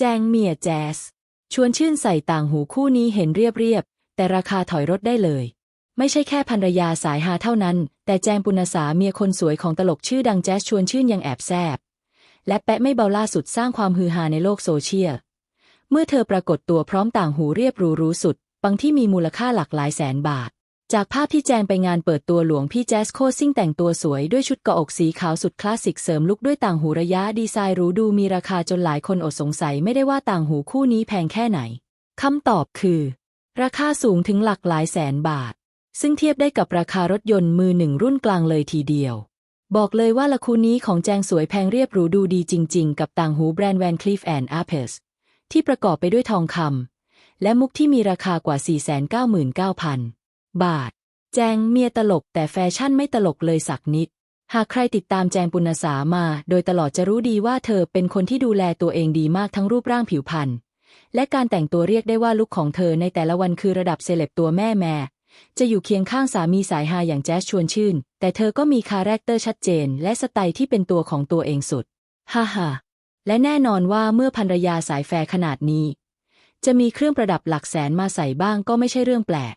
แจงเมียแจ๊สชวนชื่นใส่ต่างหูคู่นี้เห็นเรียบๆ แต่ราคาถอยรถได้เลย ไม่ใช่แค่ภรรยาสายฮาเท่านั้น แต่แจงปุณสาเมียคนสวยของตลกชื่อดังแจ๊สชวนชื่นยังแอบแซบและแปะไม่เบาล่าสุดสร้างความฮือฮาในโลกโซเชียล เมื่อเธอปรากฏตัวพร้อมต่างหูเรียบรูรูสุดบางที่มีมูลค่าหลักหลายแสนบาท จากภาพที่แจงไปงานเปิดตัวหลวงพี่แจ๊สโคซิ่งแต่งตัวสวยด้วยชุดเกาะอกสีขาวสุดคลาสสิกเสริมลุคด้วยต่างหูระยะดีไซน์หรูดูมีราคาจนหลายคนอดสงสัยไม่ได้ว่าต่างหูคู่นี้แพงแค่ไหน คำตอบคือ ราคาสูงถึงหลักหลายแสนบาท ซึ่งเทียบได้กับราคารถยนต์มือหนึ่งรุ่นกลางเลยทีเดียว บอกเลยว่าละคู่นี้ของแจงสวยแพงเรียบหรูดูดีจริง ๆ กับต่างหูแบรนด์แวนคลีฟแอนด์อาร์เพสที่ประกอบไปด้วยทองคำและมุกที่มีราคากว่า 499,000 บาท แจงเมียตลกแต่แฟชั่นไม่ตลกเลยสักนิด หากใครติดตามแจงปุณสามา โดยตลอดจะรู้ดีว่าเธอเป็นคนที่ดูแลตัวเองดีมากทั้งรูปร่างผิวพรรณและการแต่งตัวเรียกได้ว่าลุคของเธอในแต่ละวันคือระดับเซเลบตัวแม่แม่จะอยู่เคียงข้างสามีสายฮาอย่างแจ๊สชวนชื่น แต่เธอก็มีคาแรคเตอร์ชัดเจน และสไตล์ที่เป็นตัวของตัวเองสุด ฮ่าฮ่าและแน่นอนว่าเมื่อภรรยาสายแฟขนาดนี้ จะมีเครื่องประดับหลักแสนมาใส่บ้างก็ไม่ใช่เรื่องแปลก